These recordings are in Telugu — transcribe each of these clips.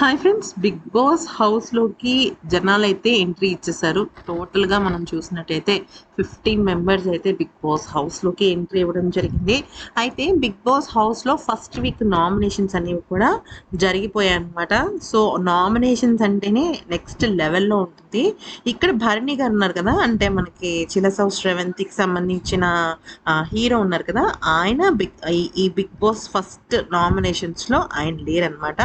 హాయ్ ఫ్రెండ్స్ బిగ్ బాస్ హౌస్లోకి జనాలు అయితే ఎంట్రీ ఇచ్చేసారు. టోటల్గా మనం చూసినట్టయితే ఫిఫ్టీన్ మెంబర్స్ అయితే బిగ్ బాస్ హౌస్లోకి ఎంట్రీ ఇవ్వడం జరిగింది. అయితే బిగ్ బాస్ హౌస్లో ఫస్ట్ వీక్ నామినేషన్స్ అనేవి కూడా జరిగిపోయాయి అనమాట సో నామినేషన్స్ అంటేనే నెక్స్ట్ లెవెల్లో ఉంటుంది. ఇక్కడ భరణి గారు ఉన్నారు కదా అంటే మనకి చిలసౌ శ్రవంతికి సంబంధించిన హీరో ఉన్నారు కదా ఆయన బిగ్ ఈ బిగ్ బాస్ ఫస్ట్ నామినేషన్స్లో ఆయన లేరనమాట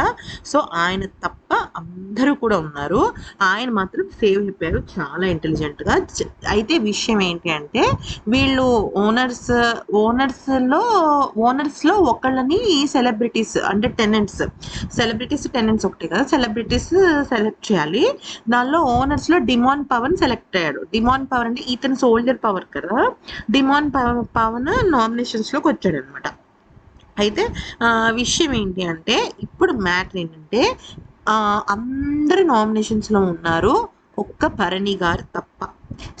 సో ఆయన తప్ప అందరూ కూడా ఉన్నారు. ఆయన మాత్రం సేవ్ అయిపోయారు. చాలా ఇంటెలిజెంట్గా అయితే విషయం ఏంటి అంటే వీళ్ళు ఓనర్స్ ఓనర్స్లో ఓనర్స్లో ఒకళ్ళని సెలబ్రిటీస్ అంటే టెనెంట్స్ సెలబ్రిటీస్ టెనెంట్స్ ఒకటే కదా. సెలబ్రిటీస్ సెలెక్ట్ చేయాలి. దానిలో ఓనర్స్లో డిమాన్ పవన్ సెలెక్ట్ అయ్యాడు. డిమాన్ పవర్ అంటే ఇతను సోల్జర్ పవర్ కదా. డిమాన్ పవన్ నామినేషన్స్లోకి వచ్చాడు అనమాట అయితే విషయం ఏంటి అంటే ఇప్పుడు మ్యాటర్ ఏంటంటే అందరు నామినేషన్స్లో ఉన్నారు ఒక్క భరణి గారు తప్ప.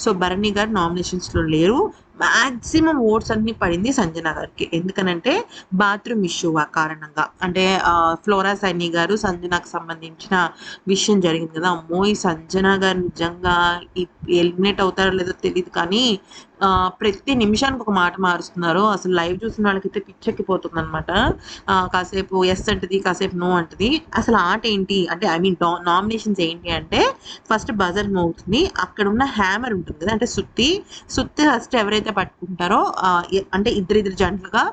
సో భరణి గారు నామినేషన్స్లో లేరు. మ్యాక్సిమం ఓట్స్ అన్ని పడింది సంజన గారికి. ఎందుకనంటే బాత్రూమ్ ఇష్యూ కారణంగా. అంటే ఫ్లోరా సైని గారు సంజనకు సంబంధించిన విషయం జరిగింది కదా. అమ్మో ఈ సంజన గారు నిజంగా ఎలిమినేట్ అవుతారో లేదో తెలియదు కానీ ప్రతి నిమిషానికి ఒక మాట మారుస్తున్నారు. అసలు లైవ్ చూసిన వాళ్ళకైతే పిచ్చెక్కిపోతుంది అనమాట కాసేపు ఎస్ అంటది కాసేపు నో అంటది. అసలు ఆట ఏంటి? అంటే ఐ మీన్ నామినేషన్స్ ఏంటి అంటే ఫస్ట్ బజర్ మోగుతుంది. అక్కడ ఉన్న హ్యామర్ ఉంటుంది కదా అంటే సుత్తి. సుత్తి ఫస్ట్ ఎవరైతే పట్టుకుంటారో అంటే ఇద్దరిద్దరు జంటలుగా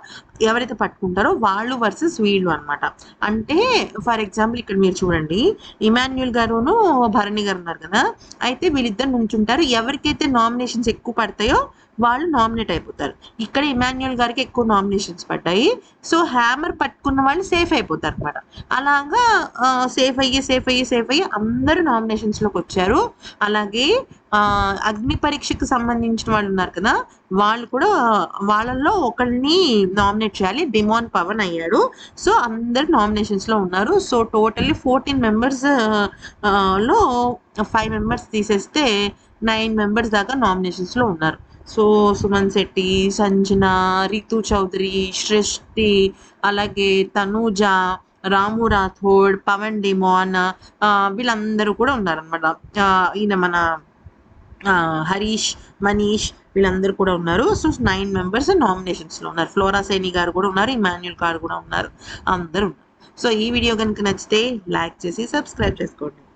ఎవరైతే పట్టుకుంటారో వాళ్ళు వర్సెస్ వీళ్ళు అనమాట అంటే ఫర్ ఎగ్జాంపుల్ ఇక్కడ మీరు చూడండి. ఇమాన్యుల్ గారును భరణి గారు ఉన్నారు కదా. అయితే వీళ్ళిద్దరు నుంచుంటారు. ఎవరికైతే నామినేషన్స్ ఎక్కువ పడతాయో వాళ్ళు నామినేట్ అయిపోతారు. ఇక్కడ ఇమాన్యుయల్ గారికి ఎక్కువ నామినేషన్స్ పడ్డాయి. సో హ్యామర్ పట్టుకున్న వాళ్ళు సేఫ్ అయిపోతారు అనమాట అలాగా సేఫ్ అయ్యి సేఫ్ అయ్యి సేఫ్ అయ్యి అందరూ నామినేషన్స్లోకి వచ్చారు. అలాగే అగ్ని పరీక్షకు సంబంధించిన వాళ్ళు ఉన్నారు కదా వాళ్ళు కూడా వాళ్ళల్లో ఒకరిని నామినేట్ చేయాలి. డిమాన్ పవన్ అయ్యాడు. సో అందరు నామినేషన్స్లో ఉన్నారు. సో టోటల్లీ ఫోర్టీన్ మెంబర్స్లో ఫైవ్ మెంబర్స్ తీసేస్తే నైన్ మెంబర్స్ దాకా నామినేషన్స్లో ఉన్నారు. సో సుమన్ శెట్టి సంజన రితు చౌదరి సృష్టి అలాగే తనూజ రాము రాథోడ్ పవన్ డిమోన్ వీళ్ళందరూ కూడా ఉన్నారనమాట ఈయన మన హరీష్ మనీష్ వీళ్ళందరూ కూడా ఉన్నారు. సో నైన్ మెంబర్స్ నామినేషన్స్లో ఉన్నారు. ఫ్లోరా సైని గారు కూడా ఉన్నారు. ఇమాన్యుల్ గారు కూడా ఉన్నారు. అందరూ ఉన్నారు. సో ఈ వీడియో కనుక నచ్చితే లైక్ చేసి సబ్స్క్రైబ్ చేసుకోండి.